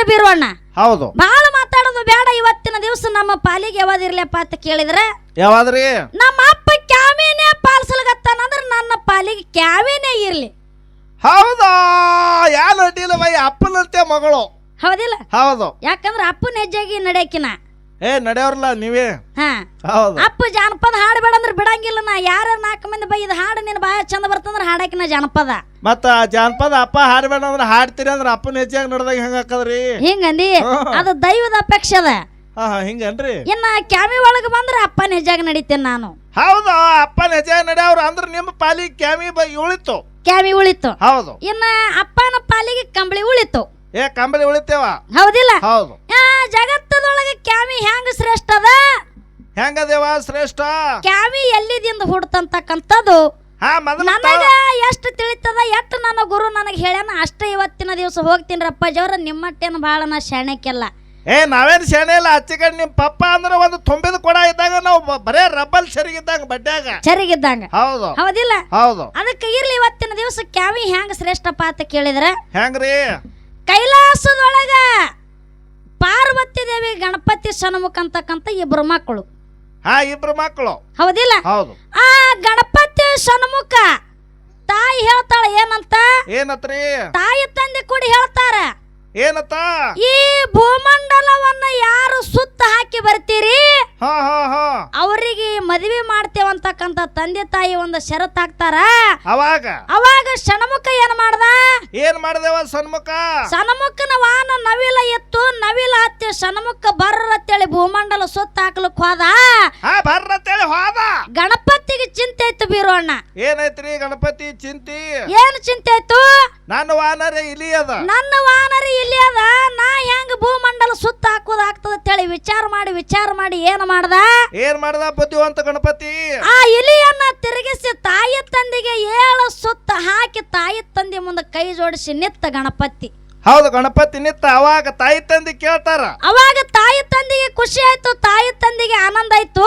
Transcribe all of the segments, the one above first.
ಮಾತಾಡ್ತಾರೆ ಬೀರೋಣ್ಣ ಹೌದು. ಬಹಳ ಮಾತಾಡೋದು ಬೇಡ ಇವತ್ತಿನ ದಿವಸ ನಮ್ಮ ಪಾಲಿಗೆ ಯಾವ್ದಿರ್ಲಪ್ಪ ಅಂತ ಕೇಳಿದ್ರೆ? ಯಾವಾದ್ರಿ? ನಮ್ಮ ಅಪ್ಪ ಕ್ಯಾಮಿನೇ ಪಾಲಿಸಲ್ಗತ್ತಾನಂದ್ರ ನನ್ನ ಪಾಲಿಗೆ ಕ್ಯಾವಿನೇ ಇರ್ಲಿ. ಹೌದಾ? ಯಾರು ಅಡ್ಡಿಲ್ಲ ಬೈ ಅಪ್ಪನಂತೆ ಮಗಳು. ಹೌದಿಲ್ಲ? ಹೌದು. ಯಾಕಂದ್ರೆ ಅಪ್ಪನ ಹೆಜ್ಜೆಗೆ ನಡೆಯಕಿನ ಏ ನಡೆಯವ್ರಲ್ಲ ನೀವೇ. ಹಾ. ಹೌದು. ಅಪ್ಪ ಜಾನಪದ ಹಾಡಬೇಡ ಅಂದ್ರೆ ಬಿಡಂಗಿಲ್ಲ ನಾ. ಯಾರ ನಾಲ್ಕು ಮಂದಿ ಬೈ ಇದು ಹಾಡು ನಿನ್ನ ಬಾಯ ಚಂದ ಬರ್ತಂದ್ರ ಹಾಡಕಿನ ಜಾನಪದ. ಮತ್ತ ಜಾನಪದ ಅಪ್ಪ ಹಾಡಬೇಡ ಅಂದ್ರೆ ಹಾಡ್ತೀರಿ ಅಂದ್ರೆ ಅಪ್ಪನ ಹೆಚ್ಚಾಗಿ ನಡೆದಾಗ ಹೆಂಗ ಹಾಕದ್ರಿ? ಹಿಂಗಂದಿ. ಅದು ದೈವದ ಅಪೇಕ್ಷೆ ಅದ. ಹಾ ಹಾ ಹಿಂಗನ್ರಿ. ಇನ್ನ ಕ್ಯಾಮಿ ಒಳಗೆ ಬಂದ್ರೆ ಅಪ್ಪನ ಹೆಜ್ಜಾಗ ನಡಿತೇನೆ ನಾನು. ಹೌದು ಅಪ್ಪನ ಹೆಚ್ಚಾಗಿ ನಡೆಯವ್ರು ಅಂದ್ರೆ ನಿಮ್ಮ ಪಾಲಿ ಕ್ಯಾಮಿ ಬೈ ಉಳಿತು. ಕ್ಯಾಮಿ ಉಳಿತು. ಹೌದು. ಇನ್ನ ಅಪ್ಪನ ಪಾಲಿಗೆ ಕಂಬಳಿ ಉಳಿತು. ಏ ಕಂಬಳಿ ಉಳಿತೇವ? ಹೌದಿಲ್ಲ? ಹೌದು. ಆ, ಜಗತ್ತದೊಳಗೆ ಕ್ಯಾಮಿ ಹೆಂಗ ಶ್ರೇಷ್ಠ ಅದ? ಹೆಂಗದೇವ ಶ್ರೇಷ್ಠ? ಕ್ಯಾಮಿ ಎಲ್ಲಿದಿಂದ ಹುಡ್ತಂತಕ್ಕಂಥದ್ದು? ಹಾ ಮೊದಲ ನನಗ ಎಷ್ಟು ತಿಳಿತದ ಎಷ್ಟು ನನ್ನ ಗುರು ನನಗೆ ಹೇಳ್ಯಾನ ಅಷ್ಟೇ ಇವತ್ತಿನ ದಿವಸ ಹೋಗ್ತೀನಿ ಜವರ ನಿಮ್ಮಟ್ಟೇನು ಭಾಳ ನಾ ಶಾಣಕ್ಕೆಲ್ಲ ಏ ನಾವೇನ್ ಶಾಣೆ ಇಲ್ಲ ಅಚ್ಚಿ ಕಡೆ ನಿಮ್ ಪಪ್ಪ ಅಂದ್ರೆ ಒಂದು ತುಂಬಿದ ಕೊಡ ಇದ್ದಾಗ ನಾವು ಬ- ಬರೇ ರಬ್ಬಲ್ ಸರಿಗಿದ್ದಾಗ ಬಡ್ಡ್ಯಾಗ. ಚರಿಗಿದ್ದಂಗ ಹೌದು. ಹೌದಿಲ್ಲ? ಹೌದು. ಅದಕ್ಕೆ ಇರ್ಲಿ ಇವತ್ತಿನ ದಿವಸ ಕ್ಯಾವಿ ಹೆಂಗ್ ಶ್ರೇಷ್ಠಪ್ಪ ಅಂತ ಕೇಳಿದ್ರೆ? ಹೆಂಗ್ರಿ? ಕೈಲಾಸದೊಳಗ ಪಾರ್ವತಿ ದೇವಿ ಗಣಪತಿ ಸನ್ಮುಖ ಅಂತಕ್ಕಂಥ ಇಬ್ರು ಮಕ್ಕಳು. ಹಾ ಇಬ್ರು ಮಕ್ಕಳು. ಹೌದಿಲ್ಲ? ಹೌದು. ಆ ಗಣಪತಿ ಸನ್ಮುಖ ತಾಯಿ ಹೇಳ್ತಾಳ ಏನಂತ? ಏನತ್ರಿ? ತಾಯಿ ತಂದೆ ಕೂಡ ಹೇಳ್ತಾರ. ಏನತ್ತ? ಈ ಭೂಮಂಡಲವನ್ನ ಯಾರು ಸುತ್ತ ಹಾಕಿ ಬರ್ತೀರಿ? ಅವರಿಗೆ ಮದುವೆ ಮಾಡ್ತೇವಂತಕ್ಕಂತ ತಂದೆ ತಾಯಿ ಒಂದು ಷರತ್ ಹಾಕ್ತಾರ. ಅವಾಗ? ಅವಾಗ ಸಣಮುಖ ಏನ್ ಮಾಡ್ದ? ಏನ್ ಮಾಡ್ದೇವ ಸಣ್ಮುಖ ಸಣಮುಖನ ವಾಹನ ನವಿಲ ಎತ್ತು ನವಿಲ ಹತ್ತಿ ಸಣಮುಖ ಬರ್ರ ಅಂತೇಳಿ ಭೂಮಂಡಲ ಸುತ್ತ ಹಾಕ್ಲಕ್ ಹೋದ. ಬರ್ರ ಹೋದ. ಗಣಪತಿಗೆ ಚಿಂತೆ ಇತ್ತು ಬೀರೋಣ್ಣ ಏನೈತ್ರಿ ಗಣಪತಿ ಚಿಂತಿ? ಏನ್ ಚಿಂತೆ ಇತ್ತು ನನ್ನ ವಾನರೇ ಇಲ್ಲಿ ಅದ. ನನ್ನ ವಾನರಿ ಇಲ್ಲಿ ಅದ. ನಾ ಹೆಂಗ ಭೂಮಂಡಲ ಸುತ್ತ ಹಾಕೋದಾಗ್ತದ ಅಂತೇಳಿ ವಿಚಾರ ಮಾಡಿ ವಿಚಾರ ಮಾಡಿ ಏನು ಮಾಡ್ದ? ಏನ್ ಮಾಡ್ದ ಬುದ್ಧಿವಂತ ಗಣಪತಿ? ಆ ಇಲಿಯನ್ನ ತಿರುಗಿಸಿ ತಾಯಿ ತಂದೆಗೆ ಏಳು ಸುತ್ತ ಹಾಕಿ ತಾಯಿ ತಂದೆ ಮುಂದೆ ಕೈ ಜೋಡಿಸಿ ನಿತ್ತ ಗಣಪತಿ. ಹೌದು ಗಣಪತಿ ನಿತ್ತ ಅವಾಗ ತಾಯಿ ತಂದೆ ಕೇಳ್ತಾರ. ಅವಾಗ ತಾಯಿ ತಂದೆಗೆ ಖುಷಿ ಆಯ್ತು ತಾಯಿ ತಂದೆಗೆ ಆನಂದ ಆಯ್ತು.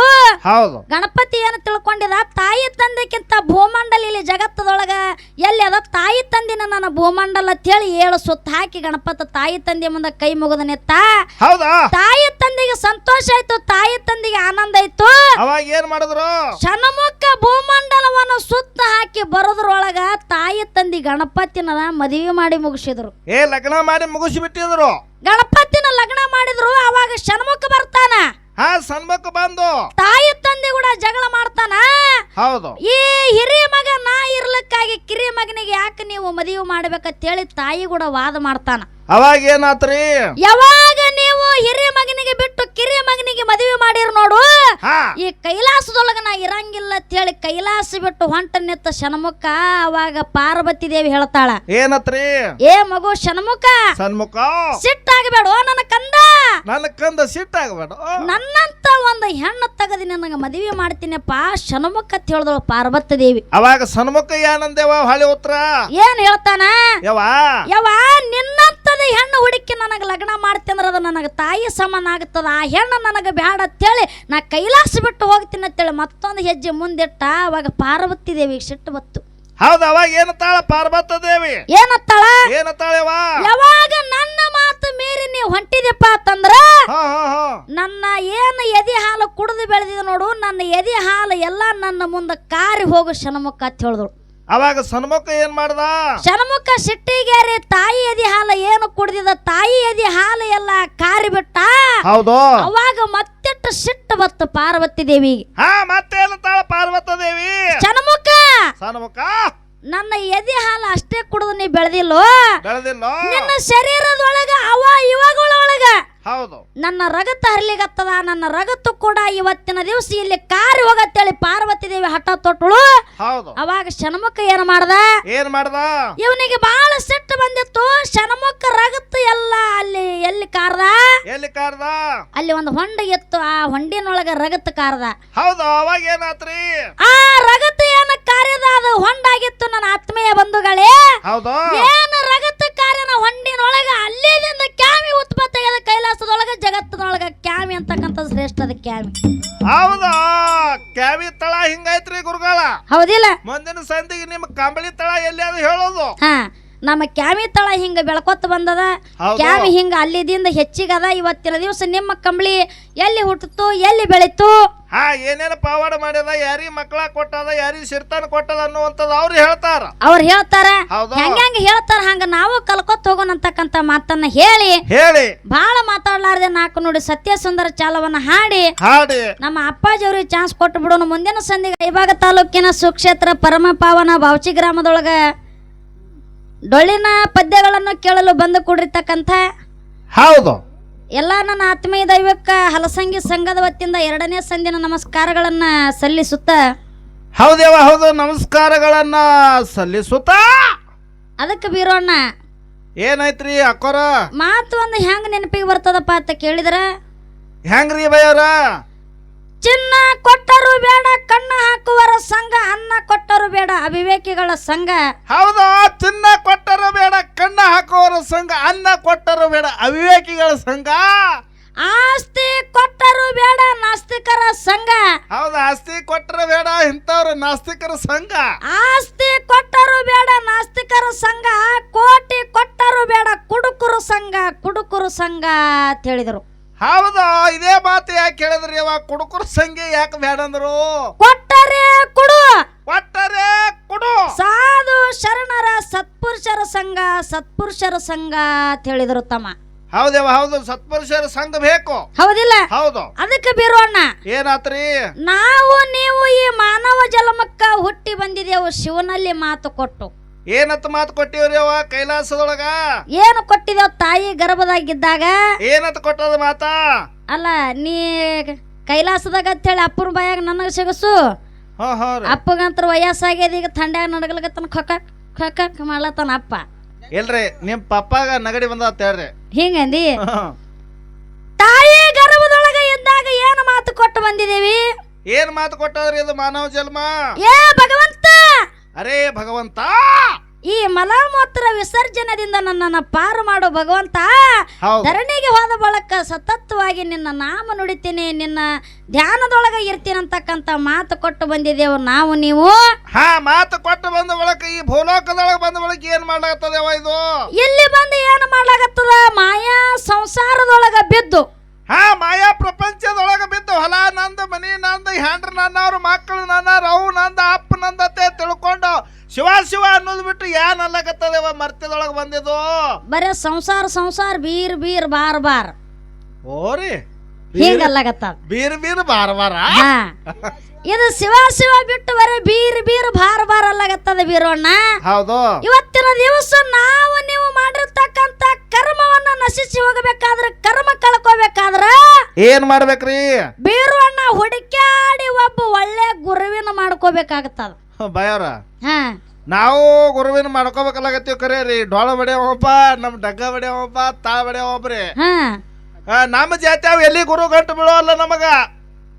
ಹೌದು. ಗಣಪತಿ ಏನು ತಿಳ್ಕೊಂಡಿದ? ತಾಯಿ ತಂದೆಕ್ಕಿಂತ ಭೂಮಂಡಲ ಇಲ್ಲಿ ಜಗತ್ತದೊಳಗ ನನ್ನ ಭೂಮಂಡಲ ಅಂತೇಳಿ ಏಳು ಸುತ್ತ ಹಾಕಿ ಗಣಪತ ತಾಯಿ ತಂದೆ ಮುಂದೆ ಕೈ ಮುಗಿದ ನೆತ್ತ ಹೌದಾ? ತಾಯಿ ತಂದೆಗೆ ಸಂತೋಷ ಆಯ್ತು ತಾಯಿ ತಂದೆಗೆ ಆನಂದ ಆಯ್ತು. ಅವಾಗ ಏನ್ ಮಾಡಿದ್ರು? ಷಣ್ಮುಖ ಭೂಮಂಡಲವನ್ನು ಸುತ್ತ ಹಾಕಿ ಬರೋದ್ರೊಳಗ ತಾಯಿ ತಂದೆ ಗಣಪತಿನ ಮದುವೆ ಮಾಡಿ ಮುಗಿಸಿದ್ರು. ಏ ಲಗ್ನ ಮಾಡಿ ಮುಗಿಸಿ ಬಿಟ್ಟಿದ್ರು ಗಣಪತಿನ ಲಗ್ನ ಮಾಡಿದ್ರು ಅವಾಗ ಷಣ್ಮುಖ ಬರ್ತಾನ. ಹಾ ಸಣ್ಮಕ್ಕ ಬಂದು. ತಾಯಿ ತಂದೆ ಕೂಡ ಜಗಳ ಮಾಡ್ತಾನ. ಹೌದು. ಈ ಹಿರಿಯ ಮಗ ನಾ ಯಾಕೆ ನೀವು ಮದುವೆ ಮಾಡ್ಬೇಕಂತೇಳಿ ತಾಯಿ ಕೂಡ ವಾದ ಮಾಡ್ತಾನ. ಅವಾಗ ಏನಾತ್ರಿ? ಯಾವಾಗ ನೀವು ಹಿರಿಯ ಮಗನಿಗೆ ಬಿಟ್ಟು ಕಿರಿಯ ಮಗನಿಗೆ ಮದುವೆ ಮಾಡಿರ್ ನೋಡು ಹಾ. ಈ ಕೈಲಾಸದೊಳಗ ನಾ ಇರಂಗಿಲ್ಲ ಅಂತ ಹೇಳಿ ಕೈಲಾಸ ಬಿಟ್ಟು ಹೊಂಟ ನಿತ್ತ ಶನಮುಖ ಅವಾಗ ಪಾರ್ವತಿ ದೇವಿ ಹೇಳ್ತಾಳ. ಏನತ್ರಿ? ಏ ಮಗು ಶನಮುಖ ಸನ್ಮುಖ ಸಿಟ್ಟಾಗಬೇಡ ನನ್ನ ಕಂದ. ನನ್ನ ಕಂದ ಸಿಟ್ಟಾಗಬೇಡ ನನ್ನಂತ ಒಂದು ಹೆಣ್ಣು ತಗದಿ ನನಗೆ ಮದುವೆ ಮಾಡ್ತೀನಪ್ಪ ಶನಮುಖ ಅಂತ ಹೇಳಿದಳು ಪಾರ್ವತಿ ದೇವಿ. ಅವಾಗ ಸನ್ಮುಖ ಏನಂದೇವ ಹಳೆ ಉತ್ತರ ಏನ್ ಹೇಳ್ತಾನ? ಯವ ಯವ ನಿನ್ನಂತದ ಹೆಣ್ಣು ಹುಡುಕಿ ನನಗೆ ಲಗ್ನ ಮಾಡ್ತೀನಂದ್ರ ಅದು ನನಗೆ ತಾಯಿ ಸಮಾನ ಆಗ್ತದ. ಆ ಹೆಣ್ಣು ನನಗೆ ಬೇಡ ಅಂತೇಳಿ ನಾ ಕೈಲಾಸ ಬಿಟ್ಟು ಹೋಗ್ತೀನಿ ಅಂತೇಳಿ ಮತ್ತೊಂದು ಹೆಜ್ಜೆ ಮುಂದಿಟ್ಟ ಅವಾಗ ಪಾರ್ವತಿ ದೇವಿ ಸಿಟ್ಟು ಬತ್ತು. ಹೌದು ಅವಾಗ ಏನತ್ತಾಳ ಪಾರ್ವತ ದೇವಿ? ಏನತ್ತಾಳ ಏನತ್ತಾಳೆವ ಯಾವಾಗ ನನ್ನ ಮಾತು ಮೀರಿ ನೀವು ಹೊಂಟಿದೆಪ್ಪ ಅಂತಂದ್ರ ನನ್ನ ಏನು ಎದೆ ಹಾಲು ಕುಡಿದು ಬೆಳೆದಿದೆ ನೋಡು ನನ್ನ ಎದೆ ಹಾಲು ಎಲ್ಲ ನನ್ನ ಮುಂದೆ ಕಾರಿ ಹೋಗು ಶನಮುಖ ಅಂತ ಹೇಳಿದಳು. ಅವಾಗ ಸನ್ಮುಖ ಏನ್ ಮಾಡ್ದ? ಶನಮುಖ ಸಿಟ್ಟಿಗೇರಿ ತಾಯಿ ಎದಿ ಹಾಲು ಏನು ಕುಡ್ದಿದ ತಾಯಿ ಎದಿ ಹಾಲು ಎಲ್ಲ ಕಾರಿ ಬಿಟ್ಟ. ಹೌದು. ಅವಾಗ ಮತ್ತೆಟ್ಟು ಸಿಟ್ಟು ಬತ್ತು ಪಾರ್ವತಿ ದೇವಿ. ಹಾ ಮತ್ತೇನತ್ತಾಳ ಪಾರ್ವತ ದೇವಿ? ಶನಮುಖ ಸನ್ಮುಖ! ನನ್ನ ಎದಿ ಹಾಲು ಅಷ್ಟೇ ಕುಡಿದು ನೀ ಬೆಳೆದಿಲ್ಲೋ? ಬೆಳೆದಿಲ್ಲ? ನಿನ್ನ ಶರೀರದೊಳಗ ಅವ ಇವಾಗಳೊಳಗ ಹೌದು. ನನ್ನ ರಗತ ಹರ್ಲಿಗತ್ತದ ನನ್ನ ರಗತ್ತು ಕೂಡ ಇವತ್ತಿನ ದಿವಸ ಇಲ್ಲಿ ಕಾರಿ ಹೋಗತ್ತೇಳಿ ಪಾರ್ವತಿ ದೇವಿ ಹಠ ತೊಟ್ಟಳು. ಹೌದು. ಅವಾಗ ಶನಮುಖ ಏನ್ ಮಾಡ್ದ? ಏನ್ ಮಾಡ್ದ? ಇವನಿಗೆ ಬಹಳ ಸಿಟ್ಟು ಬಂದಿತ್ತು. ಶನಮುಖ ರಗತ್ತು ಎಲ್ಲ ಅಲ್ಲಿ ಎಲ್ಲಿ ಕಾರ್ದ? ಎಲ್ಲಿ ಕಾರ್ದ? ಅಲ್ಲಿ ಒಂದು ಹೊಂಡ ಇತ್ತು. ಆ ಹೊಂಡಿನೊಳಗ ರಗತ್ ಕಾರ್ದ. ಹೌದು ಅವಾಗ ಏನಾತ್ರಿ? ಆ ರಗತ್ ಏನ ಕಾರ್ಯದ? ಅದು ಹೊಂಡಾಗಿತ್ತು ನನ್ನ ಆತ್ಮೀಯ ಬಂಧುಗಳೇ. ಹೌದು. ಏನು ರಗತ್ ಕಾರ್ಯನ ಹೊಂಡಿನೊಳಗ ಅಲ್ಲಿದಿಂದ ಕ್ಯಾಮಿ ಉತ್ಪತ್ತಿಯಾದ ಕೈಲಾಸದೊಳಗ ಜಗತ್ತಿನೊಳಗ ಕ್ಯಾಮಿ ಅಂತಕ್ಕಂಥ ಶ್ರೇಷ್ಠದ ಕ್ಯಾಮಿ. ಹೌದಾ? ಕ್ಯಾವಿ ತಳ ಹಿಂಗೈತ್ರಿ ಗುರುಗಳ? ಹೌದಿಲ್ಲ. ಮುಂದಿನ ಸಂದಿಗೆ ನಿಮ್ ಕಂಬಳಿ ತಳ ಎಲ್ಲಿ ಅದು ಹೇಳೋದು? ಹಾ. ನಮ್ಮ ಕ್ಯಾಮಿ ತಳ ಹಿಂಗ ಬೆಳ್ಕೊತ ಬಂದದ. ಕ್ಯಾಮಿ ಹಿಂಗ ಅಲ್ಲಿದಿಂದ ಹೆಚ್ಚಿಗದ ಇವತ್ತಿನ ದಿವಸ ನಿಮ್ಮ ಕಂಬಳಿ ಎಲ್ಲಿ ಹುಟ್ಟಿತು ಎಲ್ಲಿ ಬೆಳೀತು. ಹಾ ಏನೇನು ಪಾವಾಡ ಮಾಡ್ಯದ ಯಾರಿ ಮಕ್ಕಳ ಕೊಟ್ಟದ ಯಾರಿ ಸಿರ್ತಾನ ಕೊಟ್ಟದ ಅನ್ನುವಂತದ ಅವ್ರು ಹೇಳ್ತಾರ. ಅವ್ರು ಹೇಳ್ತಾರ. ಹೆಂಗ ಹೇಳ್ತಾರ ಹಂಗ ನಾವು ಕಲ್ಕೊತ್ ಹೋಗೋಣ ಅಂತಕ್ಕಂತ ಮಾತನ್ನ ಹೇಳಿ. ಹೇಳಿ. ಬಹಳ ಮಾತಾಡ್ಲಾರ್ದೆ ನಾಲ್ಕು ನೋಡಿ ಸತ್ಯ ಸುಂದರ ಚಾಲವನ್ನ ಹಾಡಿ. ಹಾಡಿ. ನಮ್ಮ ಅಪ್ಪಾಜಿ ಅವ್ರಿಗೆ ಚಾನ್ಸ್ ಕೊಟ್ಟು ಬಿಡೋಣ ಮುಂದಿನ ಸಂಧಿಗೆ. ಇವಾಗ ತಾಲೂಕಿನ ಸುಕ್ಷೇತ್ರ ಪರಮ ಪಾವನ ಬಾವಚಿ ಗ್ರಾಮದೊಳಗ ಡೊಳ್ಳಿನ ಪದ್ಯಗಳನ್ನು ಕೇಳಲು ಬಂದು ಕೂಡಿರ್ತಕ್ಕಂಥ ಹೌದು. ಎಲ್ಲ ನನ್ನ ಆತ್ಮೀಯ ದೈವಕ್ಕ ಹಲಸಂಗಿ ಸಂಘದ ವತಿಯಿಂದ ಎರಡನೇ ಸಂಧಿನ ನಮಸ್ಕಾರಗಳನ್ನ ಸಲ್ಲಿಸುತ್ತ ಹೌದೇವ ಹೌದು ನಮಸ್ಕಾರಗಳನ್ನ ಸಲ್ಲಿಸುತ್ತ? ಅದಕ್ಕೆ ಬೀರೋಣ ಏನೈತ್ರಿ ಅಕ್ಕೋರ? ಮಾತು ಒಂದು ಹೆಂಗ್ ನೆನಪಿಗೆ ಬರ್ತದಪ್ಪ ಅಂತ ಕೇಳಿದ್ರ? ಹೆಂಗ್ರಿ ಬಯ್ಯವ್ರ ಚಿನ್ನ ಕೊಟ್ಟರು ಬೇಡ ಕಣ್ಣು ಹಾಕುವರ ಸಂಘ ಅನ್ನ ಕೊಟ್ಟರು ಬೇಡ ಅವಿವೇಕಿಗಳ ಸಂಘ. ಹೌದು ಚಿನ್ನ ಹಾಕುವವರ ಸಂಘ ಅನ್ನ ಕೊಟ್ಟರು ಬೇಡ ಅವಿವೇಕಿಗಳ ಸಂಘ. ಆಸ್ತಿ ಕೊಟ್ಟರು ಬೇಡ ನಾಸ್ತಿಕರ ಸಂಘ. ಹೌದು ಆಸ್ತಿ ಕೊಟ್ಟರು ಬೇಡ ಇಂಥವ್ರು ನಾಸ್ತಿಕರ ಸಂಘ. ಆಸ್ತಿ ಕೊಟ್ಟರು ಬೇಡ ನಾಸ್ತಿಕರ ಸಂಘ. ಕೋಟಿ ಕೊಟ್ಟರು ಬೇಡ ಕುಡುಕರು ಸಂಘ ಕುಡುಕರು ಸಂಘ ಅಂತ ಹೇಳಿದರು. ಹೌದು ಇದೇ ಮಾತು ಯಾಕೆ ಹೇಳಿದ್ರಿ ಅವ ಕುಡುಕರ ಸಂಘ ಯಾಕೆ ಬೇಡ ಅಂದ್ರು? ಕೊಟ್ಟರೆ ಕುಡು ಕೊಟ್ಟರೆ ಕುಡು ಸಾಧು ಶರಣರ ಸತ್ಪುರುಷರ ಸಂಘ ಸತ್ಪುರುಷರ ಸಂಘ ಅಂತ ಹೇಳಿದ್ರು ತಮ್ಮ. ಹೌದೇವ ಹೌದು ಸತ್ಪುರುಷರ ಸಂಘ ಬೇಕು. ಹೌದಿಲ್ಲ? ಹೌದು. ಅದಕ್ಕೆ ಬೀರೋಣ ಏನಾತ್ರಿ? ನಾವು ನೀವು ಈ ಮಾನವ ಜನ್ಮಕ್ಕ ಹುಟ್ಟಿ ಬಂದಿದೆವು ಶಿವನಲ್ಲಿ ಮಾತು ಕೊಟ್ಟು. ಏನತ್ ಮಾತು ಕೊಟ್ಟಿವ್ರಿ ಅವ ಕೈಲಾಸದೊಳಗ? ಏನು ಕೊಟ್ಟಿದೆವು ತಾಯಿ ಗರ್ಭದಾಗಿದ್ದಾಗ? ಏನತ್ ಕೊಟ್ಟದ ಮಾತಾ? ಅಲ್ಲ ನೀ ಕೈಲಾಸದಾಗ ಅಂತ ಹೇಳಿ ಅಪ್ಪನ ಬಾಯಾಗ ನನಗೆ ಸಿಗಸು. ಅಪ್ಪಗಂತ್ರ ವಯಸ್ಸಾಗ್ಯದ ಈಗ ಥಂಡ್ಯಾಗ ನಡಗಲಗತ್ತನ ಖೊಕಕ್ ಖೊಕಕ್ ಮಾಡ್ಲತ್ತಾನ ಅಪ್ಪ. ಇಲ್ರಿ ನಿಮ್ ಪಪ್ಪಾಗ ನಗಡಿ ಬಂದ ಹೇಳ್ರಿ ಹಿಂಗಂದಿ. ತಾಯಿ ಗರ್ಭದೊಳಗ ಇದ್ದಾಗ ಏನು ಮಾತು ಕೊಟ್ಟು ಬಂದಿದೇವಿ ಏನ್ ಮಾತು ಕೊಟ್ಟದ್ರಿ ಇದು ಮಾನವ ಜನ್ಮ? ಏ ಭಗವಂತ! ಅರೇ ಭಗವಂತ! ಈ ಮಲಮೂತ್ರ ವಿಸರ್ಜನದಿಂದ ನನ್ನನ್ನು ಪಾರು ಮಾಡೋ ಭಗವಂತ ಧರಣಿಗೆ ಹೋದ ಬಳಕ ಸತತವಾಗಿ ನಿನ್ನ ನಾಮ ನುಡಿತೀನಿ ನಿನ್ನ ಧ್ಯಾನದೊಳಗೆ ಇರ್ತೀನಿ ಅಂತಕ್ಕಂಥ ಮಾತು ಕೊಟ್ಟು ಬಂದಿದ್ದೇವು ನಾವು ನೀವು. ಹಾ ಮಾತು ಕೊಟ್ಟು ಬಂದ ಬಳಕ ಈ ಭೂಲೋಕದೊಳಗೆ ಬಂದ ಬಳಕ ಏನ್ ಮಾಡ್ಲಾಗ್ತದೇವ ಇದು? ಇಲ್ಲಿ ಬಂದು ಏನು ಮಾಡ್ಲಾಗತ್ತದ ಮಾಯಾ ಸಂಸಾರದೊಳಗ ಬಿದ್ದು ಹಾ ಮಾಯಾ ಪ್ರಪಂಚದೊಳಗೆ ಬಿದ್ದು ಹೊಲ ನಂದ ಮನಿ ನಂದ ಹೆಂಡ್ರ ನನ್ನವ್ರು ಮಕ್ಕಳು ನನ್ನ ರವು ನಂದ ಅಪ್ಪ ನಂದತೆ ತಿಳ್ಕೊಂಡು ಶಿವ ಶಿವ ಅನ್ನೋದು ಬಿಟ್ಟು ಏನ್ ಅಲ್ಲಕತ್ತದೇವ ಮರ್ತ್ಯದೊಳಗೆ ಬಂದಿದ್ದು? ಬರೇ ಸಂಸಾರ ಸಂಸಾರ ಬೀರ್ ಬೀರ್ ಬಾರ್ ಬಾರ್. ಓರಿ ಹಿಂಗಲ್ಲಾಗತ್ತದ ಬೀರ್ ಬೀರ್ ಬಾರ ಬಾರ. ಹಾ. ಇದು ಶಿವ ಶಿವ ಬಿಟ್ಟು ಬರೀ ಬೀರ್ ಬೀರ್ ಬಾರ್ ಬಾರ್ ಅಲ್ಲಾಗತ್ತದ ಬೀರೋಣ್ಣ? ಹೌದು. ಇವತ್ತಿನ ದಿವಸ ನಾವು ನೀವು ಮಾಡಿರ್ತಕ್ಕಂತ ಕರ್ಮವನ್ನ ನಶಿಸಿ ಹೋಗಬೇಕಾದ್ರೆ ಕರ್ಮ ಕಳ್ಕೋಬೇಕಾದ್ರ ಏನ್ ಮಾಡ್ಬೇಕ್ರಿ? ಬೀರುವಣ್ಣ ಹುಡುಕ್ಯಾಡಿ ಒಬ್ಬ ಒಳ್ಳೆ ಗುರುವಿನ ಮಾಡ್ಕೋಬೇಕಾಗತ್ತದ. ಬಯೋರ. ಹಾ. ನಾವು ಗುರುವಿನ ಮಾಡ್ಕೋಬೇಕಲ್ಲಾಗತ್ತೀವಿ ಕರೆ ರೀ ಡೊಳ ಬಡಿಯವಪ್ಪ ನಮ್ ಡಗ್ಗ ಬಡಿಯವಪ್ಪ ತಾ ಬಡಿಯವಪ್ರಿ ಹಾ. ಆ, ನಮ್ಮ ಜಾತಿ ಅವ ಎಲ್ಲಿ ಗುರು ಗಂಟು ಬೀಳೋಲ್ಲ ನಮಗ?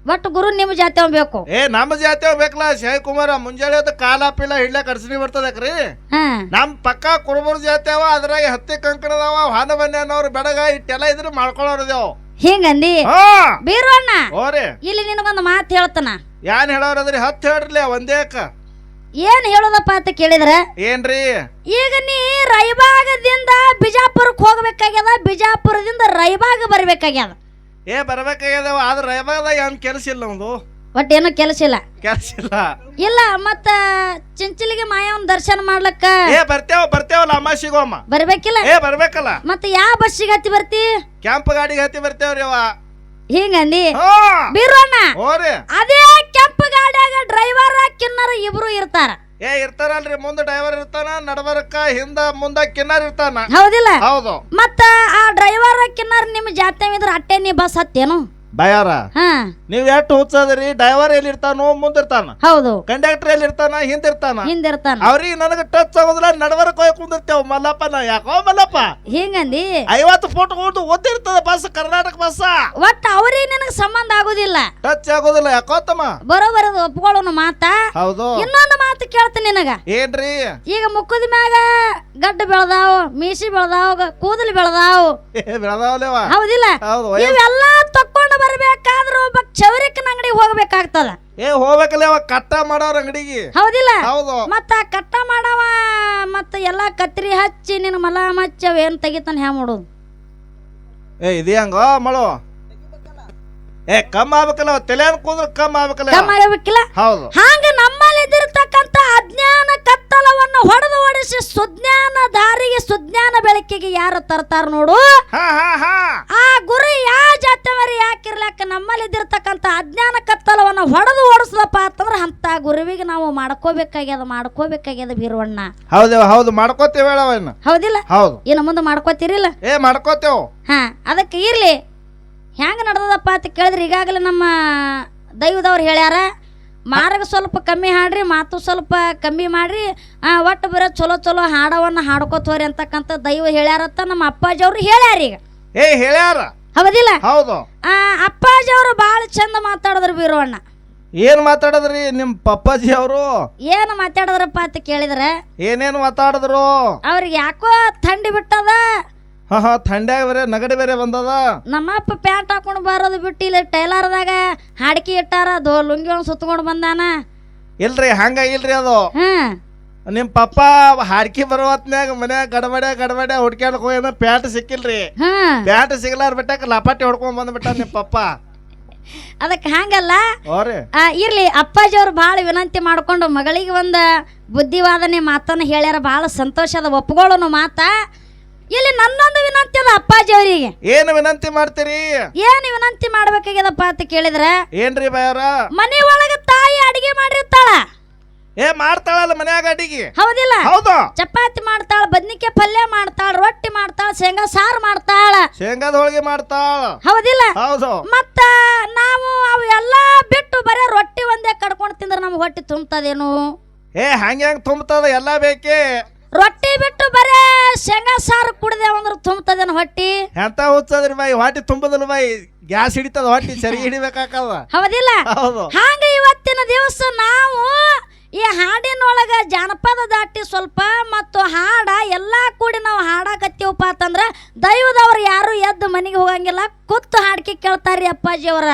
ಒಟ್ಟು ಗುರು ನಿಮ್ಮ ಜಾತಿ ಬೇಕು. ಏ ನಮ್ಮ ಜಾತಿ ಅವ್ ಬೇಕಲ್ಲ ಶಿವಕುಮಾರ ಮುಂಜಾನೆ ಹೊತ್ತು ಕಾಲ ಪಿಲ್ಲ ಹಿಡ್ಲ ಕರ್ಸಿ ಬರ್ತದಕ್ರಿ? ಹಾ. ನಮ್ ಪಕ್ಕ ಕುರುಬರ ಜಾತಿ ಅವ ಅದ್ರಾಗ ಹತ್ತಿ ಕಂಕಣದವ ಹಾನ ಅನ್ನೋರು ಬೆಡಗ ಇಟ್ಟೆಲ್ಲ ಇದ್ರ ಮಾಡ್ಕೊಳ್ಳೋರ್ದೇವ್ ಹಿಂಗಂದಿ? ಹಾ. ಬೀರುವಣ್ಣ ಓರಿ ಇಲ್ಲಿ ನಿನಗೊಂದು ಮಾತು ಹೇಳ್ತಾನ. ಏನ್ ಹೇಳೋರದ್ರಿ ಹತ್ತು ಹೇಳ್ರಿ ಒಂದೇಕ ಏನ್ ಹೇಳೋದಪ್ಪ ಅಂತ ಕೇಳಿದ್ರೆ ಏನ್ರಿ? ಈಗ ನೀ ರೈಬಾಗದಿಂದ ಬಿಜಾಪುರಕ್ಕೆ ಹೋಗ್ಬೇಕಾಗ್ಯದ ಬಿಜಾಪುರದಿಂದ ರೈಬಾಗ ಬರ್ಬೇಕಾಗ್ಯದ. ಏ ಬರ್ಬೇಕಾಗ್ಯದವ ಆದ್ರೆ ರೈಬಾಗದಾಗ ಏನ್ ಕೆಲಸ ಇಲ್ಲ ನಮ್ದು. ಒಟ್ಟು ಏನೋ ಕೆಲಸ ಇಲ್ಲ. ಕೆಲಸ ಇಲ್ಲ. ಇಲ್ಲ ಮತ್ತ ಚಿಂಚಲಿಗೆ ಮಾಯವನ್ ದರ್ಶನ ಮಾಡ್ಲಕ್ಕ ಏ ಬರ್ತೇವ ಬರ್ತೇವಲ್ಲ ಅಮಾಸಿಗೋಮ್ಮ. ಬರ್ಬೇಕಿಲ್ಲ? ಏ ಬರ್ಬೇಕಲ್ಲ. ಮತ್ತೆ ಯಾವ ಬಸ್ಸಿಗೆ ಹತ್ತಿ ಬರ್ತಿ? ಕೆಂಪು ಗಾಡಿಗೆ ಹತ್ತಿ ಬರ್ತೇವ್ರಿ ಅವ. ಹಿಂಗಂದಿ? ಹಾ. ಬೀರೋಣ್ಣ ಓರಿ ಅದೇ ಕೆಂಪು ಗಾಡಿಯಾಗ ಡ್ರೈವರ್ ಕಿನ್ನರ ಇಬ್ರು ಇರ್ತಾರ. ಏ ಇರ್ತಾರಲ್ರಿ ಮುಂದ ಡ್ರೈವರ್ ಇರ್ತಾನ ನಡವರಕ ಹಿಂದ ಮುಂದ ಕಿನ್ನರ್ ಇರ್ತಾನ. ಹೌದಿಲ್ಲ? ಹೌದು. ಮತ್ತ ಆ ಡ್ರೈವರ್ ಕಿನ್ನರ್ ನಿಮ್ ಜಾತ್ರೆ ಇದ್ರ ಅಟ್ಟೆ ನೀ ಬಸ್ ಹತ್ತೇನು? ಬಯಾರ? ಹಾ. ನೀವ್ ಎಷ್ಟು ಹುಚ್ಚದ್ರಿ? ಡ್ರೈವರ್ ಎಲ್ಲಿ ಇರ್ತಾನೋ ಮುಂದಿರ್ತಾನ. ಹೌದು. ಕಂಡಕ್ಟರ್ ಎಲ್ಲಿ ಇರ್ತಾನ ಹಿಂದಿರ್ತಾನ. ಹಿಂದಿರ್ತಾನ. ಅವ್ರಿಗೆ ನನಗೆ ಟಚ್ ಆಗೋದಿಲ್ಲ ನಡವರ ಹೋಗಿ ಕುಂದಿರ್ತೇವ್. ಮಲ್ಲಪ್ಪ ನಾ ಯಾಕೋ ಮಲ್ಲಪ್ಪ? ಹಿಂಗಂದಿ? ಐವತ್ತು ಫೋಟೋ ಕೊಟ್ಟು ಓದಿರ್ತದ ಬಸ್ ಕರ್ನಾಟಕ ಬಸ್ ಒಟ್ಟ ಅವ್ರಿಗೆ ನಿನಗ ಸಂಬಂಧ ಆಗುದಿಲ್ಲ. ಟಚ್ ಆಗೋದಿಲ್ಲ ಯಾಕೋ ತಮ್ಮ? ಬರೋಬರ ಒಪ್ಕೊಳ್ಳೋನು ಮಾತ. ಹೌದು. ಇನ್ನೊಂದು ಮಾತು ಕೇಳ್ತೀನಿ ನಿನಗ. ಏನ್ರಿ? ಈಗ ಮುಖದ ಮ್ಯಾಗ ಗಡ್ಡ ಬೆಳ್ದಾವ್ ಮೀಸಿ ಬೆಳ್ದಾವ್ ಕೂದಲು ಬೆಳ್ದಾವ್. ಬೆಳದಾವ್ ಹೌದಿಲ್ಲ? ಹೌದು ಇವೆಲ್ಲ ತಕ್ಕೊಂಡು ಬರಬೇಕಾದ್ರೂ ಒಬ್ಬ ಚೌರಿಕನ ಅಂಗಡಿ ಹೋಗ್ಬೇಕಾಗ್ತದ. ಏ ಹೋಗ್ಬೇಕಲ್ಲ ಅವ ಕಟ್ಟ ಮಾಡೋರ ಅಂಗಡಿಗೆ. ಹೌದಿಲ್ಲ? ಹೌದು. ಮತ್ತ ಆ ಕಟ್ಟ ಮಾಡವ ಮತ್ತ ಎಲ್ಲಾ ಕತ್ರಿ ಹಚ್ಚಿ ನಿನ್ನ ಮಲ ಮಚ್ಚ ಅವ ಏನ್ ತೆಗಿತಾನ ಹ್ಯಾ ಮಾಡೋದು? ಏ ಇದೇ ಹಂಗ ಮಳು. ಏ ಕಮ್ಮ ಆಗ್ಬೇಕಲ್ಲ ಅವ ತಲೆ ಕೂದ್ರ ಕಮ್ ಆಗ್ಬೇಕಲ್ಲ ಕಮ್ಮ ಆಗಬೇಕಿಲ್ಲ? ಹೌದು. ಹಾಂಗ ನಮ್ಮಲ್ಲಿ ಇದ್ದಿರ್ತಕ್ಕಂಥ ಅಜ್ಞಾನ ಕತ್ತಲವನ್ನು ಹೊಡೆದು ಹೊಡಿಸಿ ಸುಜ್ಞಾನ ದಾರಿಗೆ ಸುಜ್ಞಾನ ಬೆಳಕಿಗೆ ಯಾರು ತರ್ತಾರ ನೋಡು? ಆ ಗುರು ಯಾವ ಜಾತವರಿ ಯಾಕಿರ್ಲಾಕ ನಮ್ಮಲ್ಲಿ ಇದ್ದಿರ್ತಕ್ಕಂಥ ಅಜ್ಞಾನ ಕತ್ತಲವನ್ನು ಹೊಡೆದು ಓಡಿಸದಪ್ಪ ಅಂತಂದ್ರೆ ಅಂತ ಗುರುವಿಗೆ ನಾವು ಮಾಡ್ಕೋಬೇಕಾಗ್ಯದ ಮಾಡ್ಕೋಬೇಕಾಗ್ಯದ ಬೀರವಣ್ಣ. ಹೌದು ಹೌದು ಮಾಡ್ಕೋತೇವ ಹೌದಿಲ್ಲ? ಹೌದು. ಇನ್ನು ಮುಂದೆ ಮಾಡ್ಕೋತೀರಿಲ್ಲ? ಏ ಮಾಡ್ಕೋತೇವ್. ಹಾ ಅದಕ್ಕೆ ಇರ್ಲಿ. ಹೆಂಗ ನಡ್ದದಪ್ಪ ಅಂತ ಕೇಳಿದ್ರೆ ಈಗಾಗಲೇ ನಮ್ಮ ದೈವದವ್ರು ಹೇಳ್ಯಾರ ಮಾರ್ಗ ಸ್ವಲ್ಪ ಕಮ್ಮಿ ಹಾಡ್ರಿ ಮಾತು ಸ್ವಲ್ಪ ಕಮ್ಮಿ ಮಾಡ್ರಿ. ಒಟ್ಟು ಬರೋ ಚಲೋ ಚಲೋ ಹಾಡವನ್ನ ಹಾಡ್ಕೋತವ್ರಿ ಅಂತಕ್ಕಂಥ ದೈವ ಹೇಳ್ಯಾರತ್ತ ನಮ್ಮ ಅಪ್ಪಾಜಿ ಅವ್ರು ಹೇಳ್ಯಾರ ಈಗ. ಏ ಹೇಳ್ಯಾರ? ಹೌದಿಲ್ಲ? ಹೌದು. ಅಪ್ಪಾಜಿ ಅವರು ಭಾಳ ಚಂದ ಮಾತಾಡಿದ್ರು ಬೀರವಣ್ಣ ಏನ್ ಮಾತಾಡದ್ರಿ ನಿಮ್ ಪಪ್ಪಾಜಿ ಅವರು ಏನು ಮಾತಾಡಿದ್ರಪ್ಪ ಅಂತ ಕೇಳಿದ್ರೆ ಏನೇನ್ ಮಾತಾಡಿದ್ರು? ಅವ್ರಿಗೆ ಯಾಕೋ ಥಂಡಿ ಬಿಟ್ಟದ. ಹಾ ಹಾ ಥಂಡ್ಯಾಗ ಬೇರೆ ನಗಡಿ ಬೇರೆ ಬಂದದ? ನಮ್ಮಪ್ಪ ಪ್ಯಾಂಟ್ ಹಾಕೊಂಡು ಬರೋದು ಬಿಟ್ಟು ಇಲ್ಲಿ ಟೈಲರ್ದಾಗ ಹಾಡಿಕೆ ಇಟ್ಟಾರ ದೋ ಲುಂಗಿ ಒಂದು ಸುತ್ಕೊಂಡು ಬಂದಾನ. ಇಲ್ರಿ ಹಂಗ ಇಲ್ರಿ ಅದು. ಹ್ಮ್ ನಿಮ್ ಪಪ್ಪ ಹಾಡ್ಕಿ ಬರೋ ಹೊತ್ನ್ಯಾಗ ಮನ್ಯಾಗ ಗಡಬಡೆ ಗಡಬಡೆ ಹುಡ್ಕ್ಯಾಡ್ ಹೋಗ್ಯಾನ ಪ್ಯಾಂಟ್ ಸಿಕ್ಕಿಲ್ರಿ. ಹ್ಮ್ ಪ್ಯಾಂಟ್ ಸಿಗ್ಲಾರ ಬಿಟ್ಟಾಕ ಲಪಾಟಿ ಹೊಡ್ಕೊಂಡ್ ಬಂದ್ಬಿಟ್ಟ ನಿಮ್ ಪಪ್ಪ. ಅದಕ್ಕೆ ಹಂಗಲ್ಲ. ಓರಿ ಆ, ಇರ್ಲಿ ಅಪ್ಪಾಜಿ ಅವ್ರು ಭಾಳ ವಿನಂತಿ ಮಾಡ್ಕೊಂಡು ಮಗಳಿಗೆ ಒಂದು ಬುದ್ಧಿವಾದನೆ ಮಾತನ್ನ ಹೇಳ್ಯಾರ ಭಾಳ ಸಂತೋಷದ ಒಪ್ಕೊಳ್ಳೋನು ಮಾತ. ಇಲ್ಲಿ ನನ್ನೊಂದು ವಿನಂತಿ ಅದ ಅಪ್ಪಾಜಿ ಅವರಿಗೆ. ಏನು ವಿನಂತಿ ಮಾಡ್ತೀರಿ? ಏನು ವಿನಂತಿ ಮಾಡ್ಬೇಕಾಗ್ಯದಪ್ಪ ಅಂತ ಕೇಳಿದ್ರೆ ಏನ್ರಿ ಬಯಾರ? ಮನೆ ಒಳಗೆ ತಾಯಿ ಅಡಿಗೆ ಮಾಡಿರ್ತಾಳ. ಏ ಮಾಡ್ತಾಳಲ್ಲ ಮನ್ಯಾಗ ಅಡಿಗೆ? ಹೌದಿಲ್ಲ? ಹೌದು. ಚಪಾತಿ ಮಾಡ್ತಾಳ ಬದ್ನಿಕಾಯಿ ಪಲ್ಯ ಮಾಡ್ತಾಳ ರೊಟ್ಟಿ ಮಾಡ್ತಾಳ ಶೇಂಗಾ ಸಾರು ಮಾಡ್ತಾಳ. ಶೇಂಗಾದ ಹೋಳಿಗೆ ಮಾಡ್ತಾಳ. ಹೌದಿಲ್ಲ? ಹೌದು. ಮತ್ತ ನಾವು ಅವು ಎಲ್ಲ ಬಿಟ್ಟು ಬರೇ ರೊಟ್ಟಿ ಒಂದೇ ಕಡ್ಕೊಂಡು ತಿಂದ್ರೆ ನಮ್ಗೆ ಹೊಟ್ಟೆ ತುಂಬ್ತದೇನು? ಏ ಹಂಗೆ ಹೆಂಗ್ ತುಂಬತದ ಎಲ್ಲಾ ಬೇಕೇ? ರೊಟ್ಟಿ ಬಿಟ್ಟು ಬರೇ ಶೇಂಗಾ ಸಾರು ಕುಡಿದೆ ಅಂದ್ರೆ ತುಂಬ್ತದೇನು ಹೊಟ್ಟಿ? ಎಂತ ಹುಚ್ಚದ್ರಿ ಬಾಯಿ ಹೊಟ್ಟಿ ತುಂಬದಲ್ಲ ಬಾಯಿ. ಗ್ಯಾಸ್ ಹಿಡಿತದ ಹೊಟ್ಟಿ ಸರಿ ಹಿಡಿಬೇಕಾಗದ ಹೌದಿಲ್ಲ? ಹೌದು. ಹಾಂಗ ಇವತ್ತಿನ ದಿವಸ ನಾವು ಈ ಹಾಡಿನೊಳಗ ಜಾನಪದ ದಾಟಿ ಸ್ವಲ್ಪ ಮತ್ತು ಹಾಡ ಎಲ್ಲ ಕೂಡಿ ನಾವು ಹಾಡಾಕತ್ತೀವಪ್ಪ ಅಂತಂದ್ರ ದೈವದವ್ರು ಯಾರು ಎದ್ದು ಮನೆಗೆ ಹೋಗಂಗಿಲ್ಲ ಕೂತು ಹಾಡ್ಕಿ ಕೇಳ್ತಾರ್ರಿ ಅಪ್ಪಾಜಿ ಅವರ.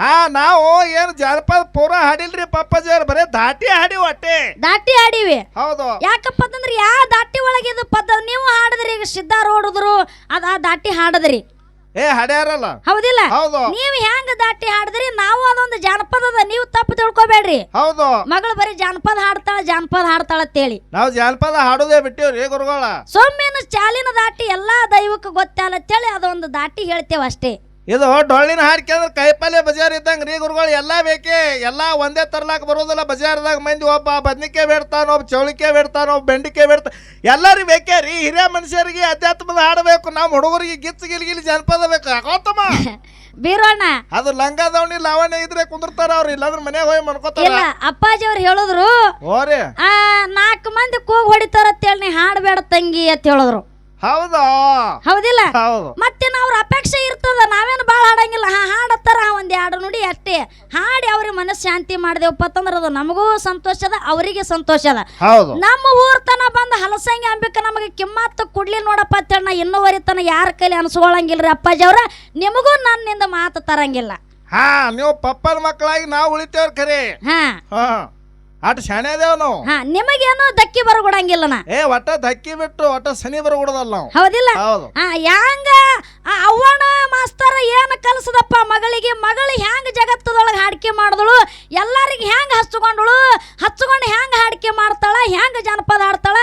ಹಾ ನಾವು ಏನು ಜಾನಪದ ಪೂರ ಹಾಡಿಲ್ರಿ ಪಪ್ಪಾಜಿ ಅವ್ರ ಬರೇ ದಾಟಿ ಹಾಡಿ ಒಟ್ಟೆ. ದಾಟಿ ಹಾಡಿವಿ. ಹೌದು. ಯಾಕಪ್ಪ ಅಂತಂದ್ರೆ ಯಾವ ದಾಟಿ ಒಳಗೆ ಇದು ಪದ್ಧ ನೀವು ಹಾಡಿದ್ರಿ ಈಗ ಸಿದ್ಧಾರ್ ಹೊಡೆದ್ರು ಅದ ಆ ದಾಟಿ ಹಾಡದ್ರಿ. ಏ ಹಾಡ್ಯಾರಲ್ಲ? ಹೌದಿಲ್ಲ. ಹೌದು. ನೀವು ಹೆಂಗ ದಾಟಿ ಹಾಡಿದ್ರಿ? ನಾವು ಅದೊಂದು ಜಾನಪದದ ನೀವು ತಪ್ಪು ತಿಳ್ಕೊಬೇಡ್ರಿ. ಹೌದು. ಮಗಳು ಬರೀ ಜಾನಪದ ಹಾಡ್ತಾಳ ಜಾನಪದ ಹಾಡ್ತಾಳ ಅಂತೇಳಿ. ನಾವು ಜಾನಪದ ಹಾಡೋದೇ ಬಿಟ್ಟಿವ್ರಿ ಗುರುಗಳ? ಸೊಮ್ಮಿನ ಚಾಲಿನ ದಾಟಿ ಎಲ್ಲಾ ದೈವಕ್ಕೆ ಗೊತ್ತಲ್ಲ ಅಂತೇಳಿ ಅದೊಂದು ದಾಟಿ ಹೇಳ್ತೇವೆ ಅಷ್ಟೇ. ಇದು ಡೊಳ್ಳಿನ ಹಾರಿಕೆ ಅಂದ್ರೆ ಕೈಪಲ್ಯ ಬಜಾರ್ ಇದ್ದಂಗ ರೀ ಗುರುಗಳು ಎಲ್ಲ ಬೇಕೇ? ಎಲ್ಲಾ ಒಂದೇ ತರ್ಲಾಕ ಬರೋದಿಲ್ಲ ಬಜಾರ್ದಾಗ ಮಂದಿ. ಒಬ್ಬ ಬದ್ನಿಕಾಯಿ ಬೇಡ್ತಾನ ಒಬ್ಬ ಚೌಳಿಕೆ ಬೇಡ್ತಾನ ಒಬ್ಬ ಬೆಂಡಿಕೆ ಬೇಡ್ತಾ ಎಲ್ಲರಿಗೂ ಬೇಕೇ ರೀ? ಹಿರಿಯ ಮನುಷ್ಯರಿಗೆ ಅಧ್ಯಾತ್ಮದ ಹಾಡಬೇಕು ನಮ್ಮ ಹುಡುಗರಿಗೆ ಗಿಚ್ ಗಿಲ್ಗಿಲಿ ಜನಪದ ಬೇಕು. ಯಾಕೋತಮ್ಮ ಬೀರೋಣ. ಅದು ಲಂಗ ದವಣಿ ಲಾವಣ್ಯ ಇದ್ರೆ ಕುಂದಿರ್ತಾರ ಅವ್ರು ಇಲ್ಲಾಂದ್ರೆ ಮನೆಗೆ ಹೋಗಿ ಮನ್ಕೋತಾರ. ಇಲ್ಲ ಅಪ್ಪಾಜಿ ಅವ್ರು ಹೇಳಿದ್ರು ಓರಿ ಆ ನಾಲ್ಕು ಮಂದಿ ಕೂಗ್ ಹೊಡಿತಾರ ಅಂತೇಳಿ ನೀ ಹಾಡಬೇಡ ತಂಗಿ ಅಂತ ಹೇಳಿದ್ರು. ಹೌದಾ? ಹೌದಿಲ್ಲ. ಹೌದು. ಮತ್ತೇನು ಅವ್ರ ಅಪೇಕ್ಷೆ ಇರ್ತದ ನಾವೇನು ಭಾಳ ಹಾಡಂಗಿಲ್ಲ. ಹಾ ಹಾಡತ್ತಾರ ಒಂದ್ ಎರಡು ನುಡಿ ಅಷ್ಟೇ. ಹಾಡಿ ಅವ್ರಿಗೆ ಮನಸ್ ಶಾಂತಿ ಮಾಡಿದೆವಪ್ಪ ಅಂತಂದ್ರೆ ಅದು ನಮಗೂ ಸಂತೋಷ ಅದ ಅವರಿಗೆ ಸಂತೋಷ ಅದ. ಹೌದು. ನಮ್ಮ ಊರ್ ತನ ಬಂದ ಹಲಸಂಗಿ ಅಂಬಿಕ ನಮಗೆ ಕಿಮ್ಮತ್ತು ಕುಡ್ಲಿ ನೋಡಪ್ಪ ಅಂತ ನಾ ಇನ್ನೂವರೆ ತನ ಯಾರ ಕೈಲಿ ಅನ್ಸ್ಕೊಳಂಗಿಲ್ರಿ ಅಪ್ಪಾಜಿ ಅವ್ರ? ನಿಮಗೂ ನನ್ನಿಂದ ಮಾತು ತರಂಗಿಲ್ಲ. ಹಾ ನೀವು ಪಪ್ಪನ ಮಕ್ಕಳಾಗಿ ನಾವು ಉಳಿತೇವ್ರ ಖರೆ ಹಾ. ಹಾ. ಅಟ್ ಶಾಣೆ ಅದೇವ್ ನಾವು. ಹಾ ನಿಮಗೇನು ಧಕ್ಕಿ ಬರಗೊಡಂಗಿಲ್ಲ ನಾ ಏ ಒಟ್ಟ ಧಕ್ಕಿ ಬಿಟ್ಟು ಒಟ್ಟ ಸನಿ ಬರಗೊಡದಲ್ಲ ನಾವು. ಹೌದಿಲ್ಲ? ಹೌದು. ಆ ಯಾಂಗ ಅವಣ ಮಾಸ್ತರ ಏನು ಕಲಸದಪ್ಪ ಮಗಳಿಗೆ? ಮಗಳು ಹ್ಯಾಂಗ ಜಗತ್ತದೊಳಗೆ ಹಾಡಿಕೆ ಮಾಡಿದಳು? ಎಲ್ಲರಿಗೆ ಹ್ಯಾಂಗ ಹಚ್ಕೊಂಡಳು ಹಚ್ಕೊಂಡು ಹ್ಯಾಂಗ ಹಾಡಿಕೆ ಮಾಡ್ತಾಳ? ಹ್ಯಾಂಗ ಜನಪದ ಆಡ್ತಾಳ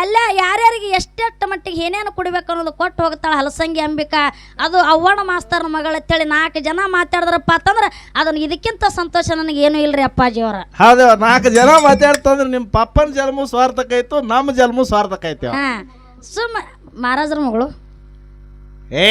ಎಲ್ಲ ಯಾರ್ಯಾರಿಗೆ ಎಷ್ಟೆಷ್ಟು ಮಟ್ಟಿಗೆ ಏನೇನು ಕುಡಿಬೇಕು ಅನ್ನೋದು ಕೊಟ್ಟು ಹೋಗ್ತಾಳ ಹಲಸಂಗಿ ಅಂಬಿಕಾ. ಅದು ಅವ್ವಣ ಮಾಸ್ತರ್ನ ಮಗಳು ಅಂತೇಳಿ ನಾಲ್ಕು ಜನ ಮಾತಾಡಿದ್ರಪ್ಪ ಅಂತಂದ್ರೆ ಅದನ್ನ ಇದಕ್ಕಿಂತ ಸಂತೋಷ ನನಗೆ ಏನೂ ಇಲ್ರಿ ಅಪ್ಪಾಜಿ ಅವರ. ಹೌದು ನಾಲ್ಕು ಜನ ಮಾತಾಡ್ತಂದ್ರೆ ನಿಮ್ಮ ಪಪ್ಪನ ಜನ್ಮ ಸ್ವಾರ್ಥಕೈತು ನಮ್ಮ ಜನ್ಮ ಸ್ವಾರ್ಥಕೈತಿ ಹಾ ಸುಮ್ಮ ಮಹಾರಾಜರ ಮಗಳು. ಏ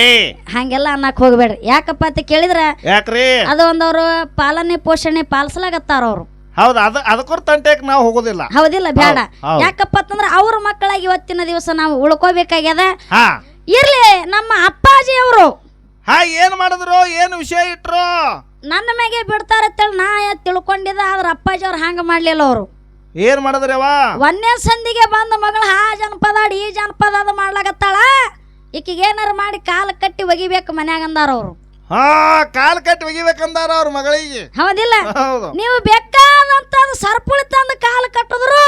ಹಂಗೆಲ್ಲ ಅನ್ನಕ್ ಹೋಗ್ಬೇಡ್ರಿ. ಯಾಕಪ್ಪ ಅಂತ ಕೇಳಿದ್ರ? ಯಾಕ್ರಿ? ಅದು ಒಂದವ್ರು ಪಾಲನೆ ಪೋಷಣೆ ಪಾಲಿಸ್ಲಾಗತ್ತಾರ ಅವ್ರು. ಹೌದು ಅದ ಅದಕ್ಕೋರ್ ತಂಟೆಕ್ ನಾವು ಹೋಗೋದಿಲ್ಲ. ಹೌದಿಲ್ಲ ಬೇಡ ಹೌದು. ಯಾಕಪ್ಪ ಅಂತಂದ್ರೆ ಅವ್ರ ಮಕ್ಕಳಾಗಿ ಇವತ್ತಿನ ದಿವಸ ನಾವು ಉಳ್ಕೋಬೇಕಾಗ್ಯದ? ಹಾ. ಇರ್ಲಿ ನಮ್ಮ ಅಪ್ಪಾಜಿ ಅವರು. ಹಾ ಏನ್ ಮಾಡಿದ್ರು? ಏನು ವಿಷಯ ಇಟ್ರು? ನನ್ನ ಮ್ಯಾಗೆ ಬಿಡ್ತಾರತ್ತೇಳಿ ನಾ ತಿಳ್ಕೊಂಡಿದ್ದ? ಆದ್ರ ಅಪ್ಪಾಜಿ ಅವ್ರು ಹಂಗ ಮಾಡ್ಲಿಲ್ಲ ಅವರು. ಏನ್ ಮಾಡಿದ್ರವ ಒಂದೇ ಸಂದಿಗೆ ಬಂದ ಮಗಳು ಆ ಜನಪದ ಈ ಜನಪದ ಅದು ಮಾಡ್ಲಾಗತ್ತಾಳ ಈಕಿಗೆ ಏನಾರ ಮಾಡಿ ಕಾಲ ಕಟ್ಟಿ ಒಗಿಬೇಕು ಮನ್ಯಾಗ ಅಂದಾರ ಅವರು. ಹಾ ಕಾಲ್ ಕಟ್ಟಿ ಒಗಿಬೇಕಂದಾರ ಅವ್ರ ಮಗಳಿಗೆ. ಹೌದಿಲ್ಲ? ಹೌದು. ನೀವು ಬೇಕಾದಂತ ಸರ್ಪುಳಿ ತಂದು ಕಾಲ ಕಟ್ಟಿದ್ರು.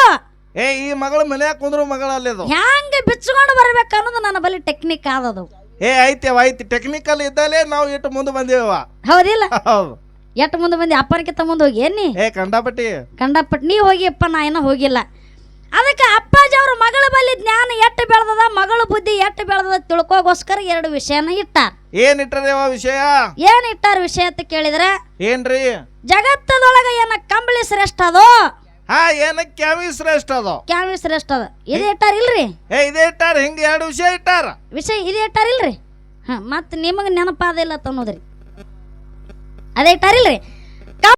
ಏ ಈ ಮಗಳು ಮನ್ಯಾಗ ಕುಂದ್ರು ಮಗಳಲ್ಲಿ ಅದು ಹ್ಯಾಂಗ ಬಿಚ್ಕೊಂಡು ಬರ್ಬೇಕು ಅನ್ನೋದು ನನ್ನ ಬಲಿ ಟೆಕ್ನಿಕ್ ಆದದು ಏ ಐತಿ ಅವ ಐತಿ. ಟೆಕ್ನಿಕಲ್ ಇದ್ದಲೇ ನಾವು ಇಟ್ಟು ಮುಂದೆ ಬಂದೇವ ಹೌದಿಲ್ಲ? ಹೌದು. ಎಟ್ಟು ಮುಂದೆ ಬಂದಿ? ಅಪ್ಪನಕ್ಕಿಂತ ಮುಂದೆ ಹೋಗಿ. ಏನಿ ಏ ಕಂಡಾಪಟ್ಟಿ. ಕಂಡಪಟ್ಟು. ನೀ ಹೋಗಿಯಪ್ಪ ನಾ ಏನೋ ಹೋಗಿಲ್ಲ. ಅದಕ್ಕೆ ಅಪ್ಪಾಜಿ ಅವ್ರ ಮಗಳ ಬಳಿ ಜ್ಞಾನ ಎಷ್ಟು ಬೆಳೆದದ ಮಗಳ ಬುದ್ಧಿ ಎಷ್ಟು ಬೆಳೆದದ ತಿಳ್ಕೋಗೋಸ್ಕರ ಎರಡು ವಿಷಯನ ಇಟ್ಟಾರ. ಏನ್ ಇಟ್ಟಾರ ವಿಷಯ? ಏನ್ ಇಟ್ಟಾರ ವಿಷಯ ಅಂತ ಕೇಳಿದ್ರೆ ಏನ್ರಿ? ಜಗತ್ತದೊಳಗ ಏನ ಕಂಬಳಿ ಶ್ರೇಷ್ಠ ಅದೋ? ಹಾ ಏನ ಕ್ಯಾವಿ ಶ್ರೇಷ್ಠ ಅದ. ಕ್ಯಾಮಿ ಶ್ರೇಷ್ಠ ಅದ. ಇದೇ ಇಟ್ಟಾರ ಇಲ್ರಿ? ಏ ಇದೇ ಇಟ್ಟಾರ ಹಿಂಗ ಎರಡು ವಿಷಯ ಇಟ್ಟಾರ. ವಿಷಯ ಇದೇ ಇಟ್ಟಾರ ಇಲ್ರಿ? ಹಾ ಮತ್ತೆ ನಿಮಗೆ ನೆನಪಾದಿಲ್ಲ ಅನ್ನೋದ್ರಿ ಅದೇ ಇಟ್ಟಾರಿಲ್ರಿ